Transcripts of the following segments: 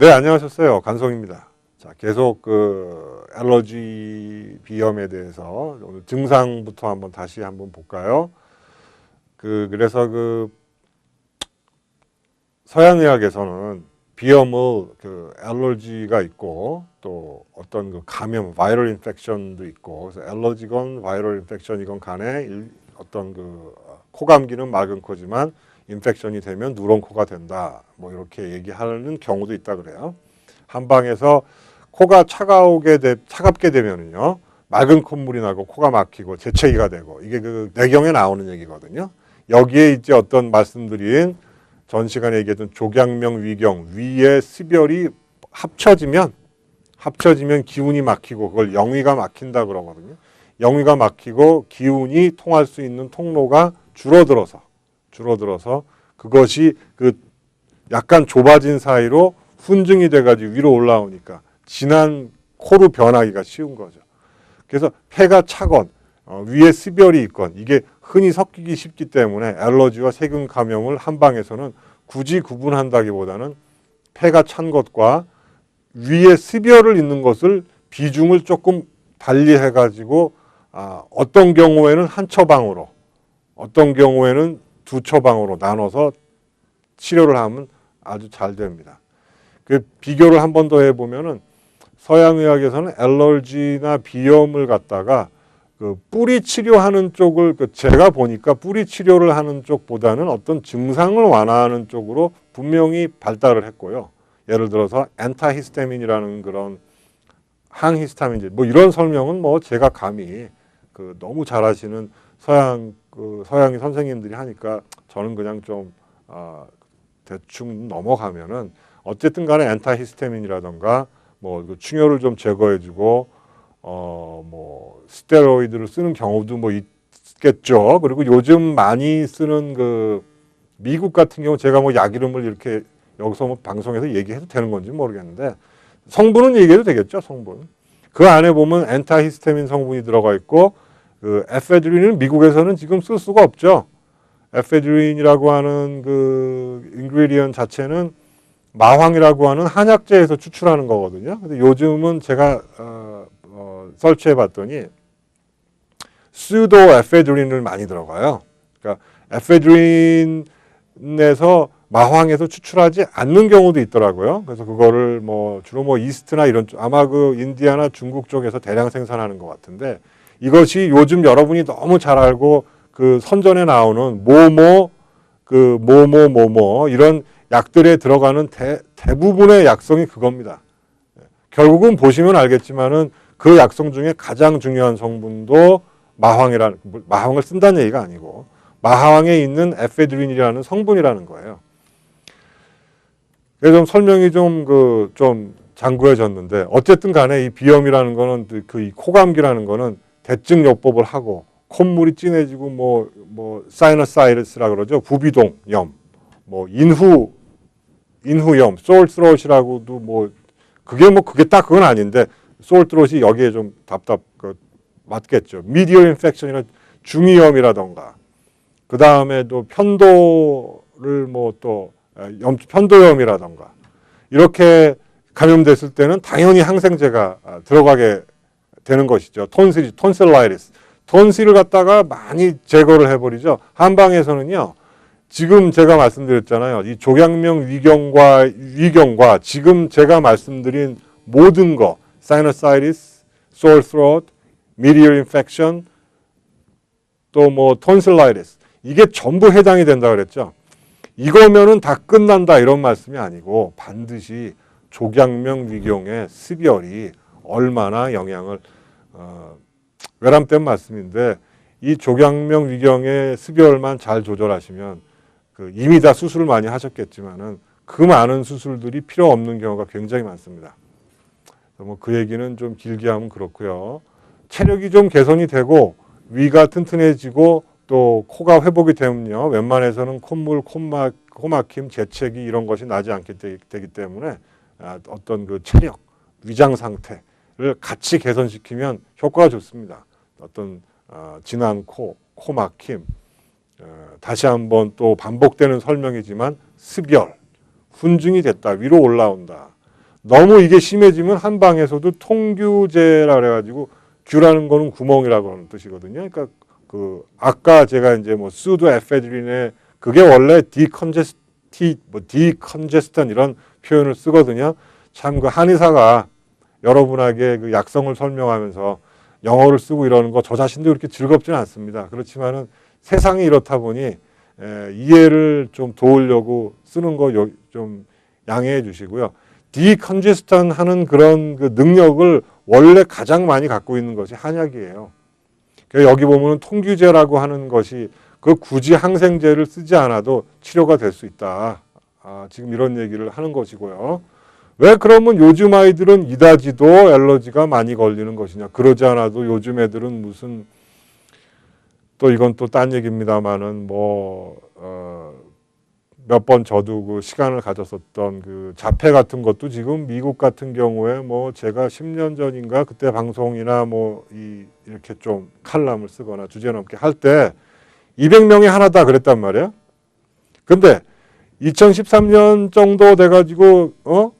네, 안녕하셨어요. 간성입니다. 자, 계속 그 알러지 비염에 대해서 오늘 증상부터 한번 다시 한번 볼까요? 그 그래서 그 서양 의학에서는 비염을 그 알러지가 있고 또 어떤 그 감염 바이럴 인펙션도 있고 그래서 알러지건 바이럴 인펙션이건 간에 일, 어떤 그 코 감기는 맑은 코지만 인펙션이 되면 누런 코가 된다. 뭐 이렇게 얘기하는 경우도 있다 그래요. 한방에서 코가 차가우게 되, 차갑게 되면은요. 맑은 콧물이 나고 코가 막히고 재채기가 되고 이게 그 내경에 나오는 얘기거든요. 여기에 이제 어떤 말씀드린 전 시간에 얘기했던 조경명 위경 위의 습열이 합쳐지면 합쳐지면 기운이 막히고 그걸 영위가 막힌다 그러거든요. 영위가 막히고 기운이 통할 수 있는 통로가 줄어들어서 줄어들어서 그것이 그 약간 좁아진 사이로 훈증이 돼가지고 위로 올라오니까 진한 코로 변하기가 쉬운 거죠. 그래서 폐가 차건 어, 위에 습열이 있건 이게 흔히 섞이기 쉽기 때문에 알러지와 세균 감염을 한방에서는 굳이 구분한다기보다는 폐가 찬 것과 위에 습열을 있는 것을 비중을 조금 달리 해가지고 아, 어떤 경우에는 한 처방으로 어떤 경우에는 두 처방으로 나눠서 치료를 하면 아주 잘 됩니다. 그 비교를 한 번 더 해보면은 서양의학에서는 알러지나 비염을 갖다가 그 뿌리 치료하는 쪽을 그 제가 보니까 뿌리 치료를 하는 쪽보다는 어떤 증상을 완화하는 쪽으로 분명히 발달을 했고요. 예를 들어서 엔타히스타민이라는 그런 항히스타민제 뭐 이런 설명은 뭐 제가 감히 그 너무 잘하시는 서양 그 서양의 선생님들이 하니까 저는 그냥 좀 아, 대충 넘어가면은 어쨌든 간에 엔타히스타민이라던가 뭐 그 충혈을 좀 제거해주고 어 뭐 스테로이드를 쓰는 경우도 뭐 있겠죠. 그리고 요즘 많이 쓰는 그 미국 같은 경우 제가 뭐 약 이름을 이렇게 여기서 뭐 방송에서 얘기해도 되는 건지 모르겠는데 성분은 얘기해도 되겠죠. 성분. 그 안에 보면 엔타히스타민 성분이 들어가 있고 그 에페드린은 미국에서는 지금 쓸 수가 없죠. 에페드린이라고 하는 그 인그리디언 자체는 마황이라고 하는 한약재에서 추출하는 거거든요. 근데 요즘은 제가 어, 어, 설치해 봤더니 수도 에페드린을 많이 들어가요. 그러니까 에페드린에서 마황에서 추출하지 않는 경우도 있더라고요. 그래서 그거를 뭐 주로 뭐 이스트나 이런 쪽 아마 그 인디아나 중국 쪽에서 대량 생산하는 것 같은데 이것이 요즘 여러분이 너무 잘 알고 그 선전에 나오는 모모 그 모모 모모 이런 약들에 들어가는 대, 대부분의 약성이 그겁니다. 결국은 보시면 알겠지만은 그 약성 중에 가장 중요한 성분도 마황이라는 마황을 쓴다는 얘기가 아니고 마황에 있는 에페드린이라는 성분이라는 거예요. 그래서 좀 설명이 좀 그 좀 장구해졌는데 어쨌든 간에 이 비염이라는 거는 그 코감기라는 거는 대증 요법을 하고 콧물이 진해지고 뭐뭐 사이너사이러스라 그러죠. 부비동염 뭐 인후 인후염 소울스롯이라고도 뭐 그게 뭐 그게 딱 그건 아닌데 소울스롯이 여기에 좀 답답 그 맞겠죠. 미디어 인펙션이나 중이염이라던가. 그 다음에 또 편도를 뭐또 염 편도염이라던가. 이렇게 감염됐을 때는 당연히 항생제가 아, 들어가게 되는 것이죠. 톤실, 톤실라이티스. 톤실을 갖다가 많이 제거를 해버리죠. 한방에서는요. 지금 제가 말씀드렸잖아요. 이 조경명 위경과 위경과 지금 제가 말씀드린 모든 거, 사이너사이티스, sore throat, medial infection, 또뭐 톤실라이티스 이게 전부 해당이 된다 그랬죠. 이거면은 다 끝난다 이런 말씀이 아니고 반드시 조경명 위경의 습열이 얼마나 영향을 어, 외람된 말씀인데 이 조경명 위경의 습열만 잘 조절하시면 그 이미 다 수술을 많이 하셨겠지만은 그 많은 수술들이 필요 없는 경우가 굉장히 많습니다. 뭐 그 얘기는 좀 길게 하면 그렇고요. 체력이 좀 개선이 되고 위가 튼튼해지고 또 코가 회복이 되면요. 웬만해서는 콧물, 콧막, 코막힘, 재채기 이런 것이 나지 않게 되기 때문에 아, 어떤 그 체력, 위장 상태를 같이 개선시키면 효과가 좋습니다. 어떤 어, 진한 코, 코 막힘, 어, 다시 한번 또 반복되는 설명이지만 습열, 훈증이 됐다, 위로 올라온다. 너무 이게 심해지면 한방에서도 통규제라 그래가지고 규라는 거는 구멍이라고 하는 뜻이거든요. 그러니까 그 아까 제가 이제 뭐 수도 에페드린에 그게 원래 디컨제스티 뭐 디컨제스턴 이런 표현을 쓰거든요. 참 그 한의사가 여러분에게 그 약성을 설명하면서 영어를 쓰고 이러는 거 저 자신도 그렇게 즐겁지는 않습니다. 그렇지만은 세상이 이렇다 보니 에, 이해를 좀 도우려고 쓰는 거 좀 양해해 주시고요. 디컨제스턴 하는 그런 그 능력을 원래 가장 많이 갖고 있는 것이 한약이에요. 여기 보면은 통규제라고 하는 것이 그 굳이 항생제를 쓰지 않아도 치료가 될 수 있다. 아, 지금 이런 얘기를 하는 것이고요. 왜 그러면 요즘 아이들은 이다지도 알러지가 많이 걸리는 것이냐? 그러지 않아도 요즘 애들은 무슨 또 이건 또 딴 얘기입니다만은 뭐 어, 몇 번 저도 그 시간을 가졌었던 그 자폐 같은 것도 지금 미국 같은 경우에 뭐 제가 10년 전인가 그때 방송이나 뭐 이 이렇게 좀 칼럼을 쓰거나 주제 넘게 할 때 200명이 하나다 그랬단 말이에요. 근데 2013년 정도 돼가지고 어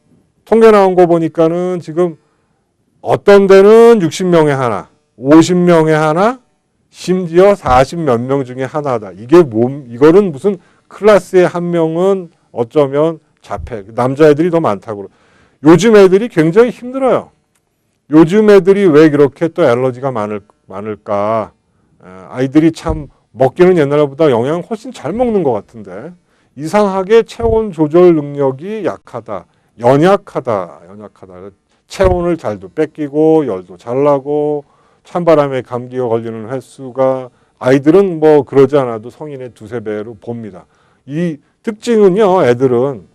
통계 나온 거 보니까는 지금 어떤 데는 60명에 하나, 50명에 하나, 심지어 40 몇 명 중에 하나다. 이게 몸 이거는 무슨 클래스의 한 명은 어쩌면 자폐 남자애들이 더 많다고. 요즘 애들이 굉장히 힘들어요. 요즘 애들이 왜 그렇게 또 알러지가 많을, 많을까? 아이들이 참 먹기는 옛날보다 영양 훨씬 잘 먹는 것 같은데 이상하게 체온 조절 능력이 약하다. 연약하다. 연약하다. 체온을 잘도 뺏기고 열도 잘 나고 찬바람에 감기가 걸리는 횟수가 아이들은 뭐 그러지 않아도 성인의 두세 배로 봅니다. 이 특징은요, 애들은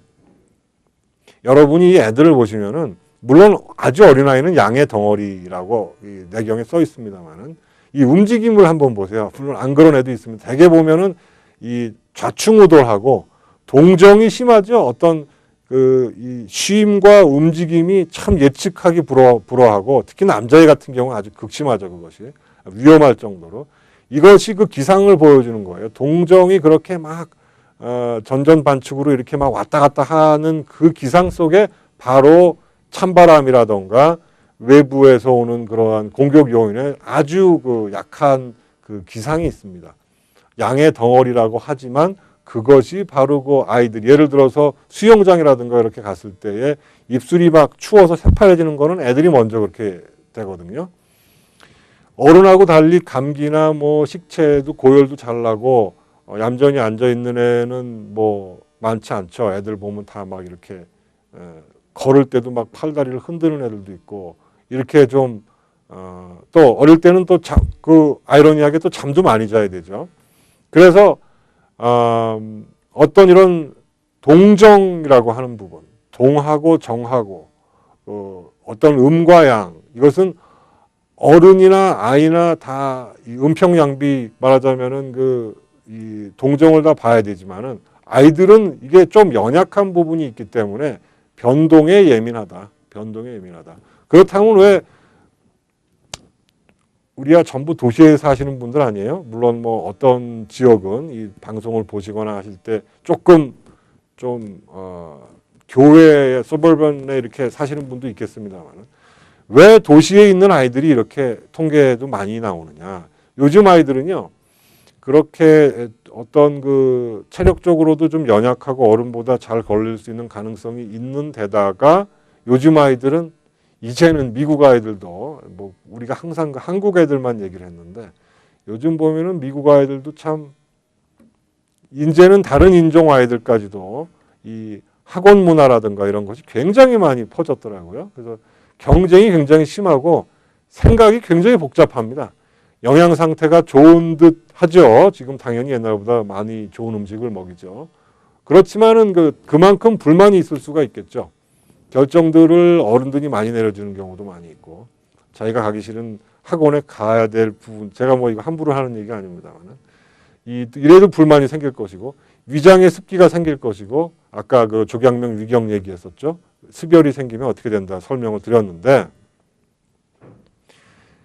여러분이 이 애들을 보시면은 물론 아주 어린 아이는 양의 덩어리라고 이 내경에 써 있습니다만은 이 움직임을 한번 보세요. 물론 안 그런 애도 있습니다. 대개 보면은 이 좌충우돌하고 동정이 심하죠. 어떤 그 이 쉼과 움직임이 참 예측하기 불어, 불어하고 특히 남자애 같은 경우는 아주 극심하죠 그것이 위험할 정도로 이것이 그 기상을 보여주는 거예요. 동정이 그렇게 막 어, 전전반축으로 이렇게 막 왔다 갔다 하는 그 기상 속에 바로 찬바람이라던가 외부에서 오는 그러한 공격 요인에 아주 그 약한 그 기상이 있습니다. 양의 덩어리라고 하지만 그것이 바로 그 아이들 예를 들어서 수영장이라든가 이렇게 갔을 때에 입술이 막 추워서 새파래지는 거는 애들이 먼저 그렇게 되거든요. 어른하고 달리 감기나 뭐 식체도 고열도 잘 나고 어, 얌전히 앉아 있는 애는 뭐 많지 않죠. 애들 보면 다 막 이렇게 에, 걸을 때도 막 팔다리를 흔드는 애들도 있고 이렇게 좀 어, 또 어릴 때는 또 그 아이러니하게 또 잠도 많이 자야 되죠. 그래서 어, 어떤 이런 동정이라고 하는 부분, 동하고 정하고 어, 어떤 음과 양 이것은 어른이나 아이나 다 음평양비 말하자면은 그 이 동정을 다 봐야 되지만은 아이들은 이게 좀 연약한 부분이 있기 때문에 변동에 예민하다. 변동에 예민하다. 그렇다면 왜 우리가 전부 도시에 사시는 분들 아니에요? 물론 뭐 어떤 지역은 이 방송을 보시거나 하실 때 조금 좀 어, 교외 서벌번에 이렇게 사시는 분도 있겠습니다만은 왜 도시에 있는 아이들이 이렇게 통계도 많이 나오느냐? 요즘 아이들은요 그렇게 어떤 그 체력적으로도 좀 연약하고 어른보다 잘 걸릴 수 있는 가능성이 있는 데다가 요즘 아이들은 이제는 미국 아이들도 뭐 우리가 항상 그 한국 애들만 얘기를 했는데 요즘 보면은 미국 아이들도 참 이제는 다른 인종 아이들까지도 이 학원 문화라든가 이런 것이 굉장히 많이 퍼졌더라고요. 그래서 경쟁이 굉장히 심하고 생각이 굉장히 복잡합니다. 영양 상태가 좋은 듯 하죠. 지금 당연히 옛날보다 많이 좋은 음식을 먹이죠. 그렇지만은 그 그만큼 불만이 있을 수가 있겠죠. 결정들을 어른들이 많이 내려주는 경우도 많이 있고 자기가 가기 싫은 학원에 가야 될 부분 제가 뭐 이거 함부로 하는 얘기가 아닙니다만은 이 이래도 불만이 생길 것이고 위장에 습기가 생길 것이고 아까 그 조경명 위경 얘기했었죠. 습열이 생기면 어떻게 된다 설명을 드렸는데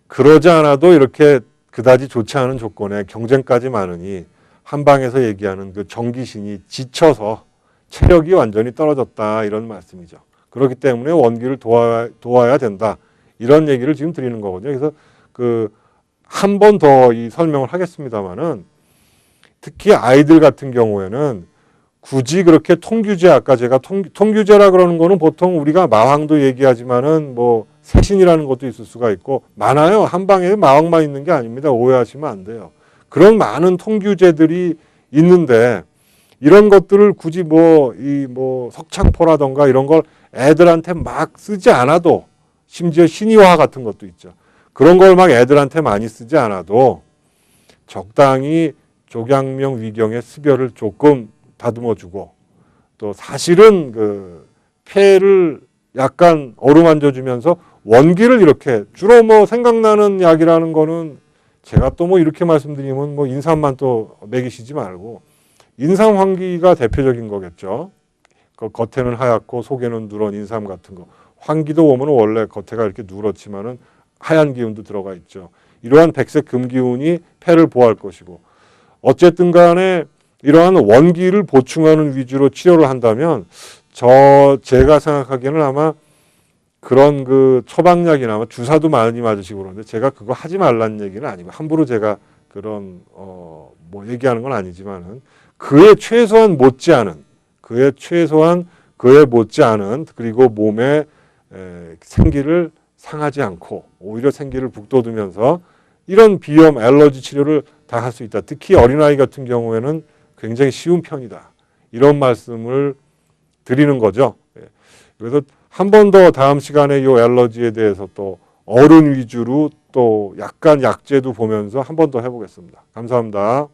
그러지 않아도 이렇게 그다지 좋지 않은 조건에 경쟁까지 많으니 한방에서 얘기하는 그 정기신이 지쳐서 체력이 완전히 떨어졌다 이런 말씀이죠. 그렇기 때문에 원기를 도와, 도와야 된다. 이런 얘기를 지금 드리는 거거든요. 그래서 그 한 번 더 이 설명을 하겠습니다만은 특히 아이들 같은 경우에는 굳이 그렇게 통규제 아까 제가 통, 통규제라 그러는 거는 보통 우리가 마왕도 얘기하지만은 뭐 세신이라는 것도 있을 수가 있고 많아요. 한 방에 마왕만 있는 게 아닙니다. 오해하시면 안 돼요. 그런 많은 통규제들이 있는데 이런 것들을 굳이 뭐 이뭐 석창포라던가 이런 걸 애들한테 막 쓰지 않아도 심지어 신의화 같은 것도 있죠. 그런 걸 막 애들한테 많이 쓰지 않아도 적당히 조경명 위경의 수별을 조금 다듬어 주고 또 사실은 그 폐를 약간 어루만져 주면서 원기를 이렇게 주로 뭐 생각나는 약이라는 거는 제가 또 뭐 이렇게 말씀드리면 뭐 인삼만 또 먹이시지 말고 인삼 환기가 대표적인 거겠죠. 그 겉에는 하얗고 속에는 누런 인삼 같은 거. 환기도 보면 원래 겉에가 이렇게 누렇지만은 하얀 기운도 들어가 있죠. 이러한 백색 금 기운이 폐를 보호할 것이고 어쨌든 간에 이러한 원기를 보충하는 위주로 치료를 한다면 저 제가 생각하기에는 아마 그런 그 처방약이나 아마 주사도 많이 맞으시고 그러는데 제가 그거 하지 말라는 얘기는 아니고 함부로 제가 그런 어 뭐 얘기하는 건 아니지만은 그에 최소한 못지않은 그에 최소한 그에 못지않은 그리고 몸에 에, 생기를 상하지 않고 오히려 생기를 북돋우면서 이런 비염 알러지 치료를 다 할 수 있다. 특히 어린아이 같은 경우에는 굉장히 쉬운 편이다. 이런 말씀을 드리는 거죠. 예. 그래서 한 번 더 다음 시간에 이 알러지에 대해서 또 어른 위주로 또 약간 약제도 보면서 한 번 더 해보겠습니다. 감사합니다.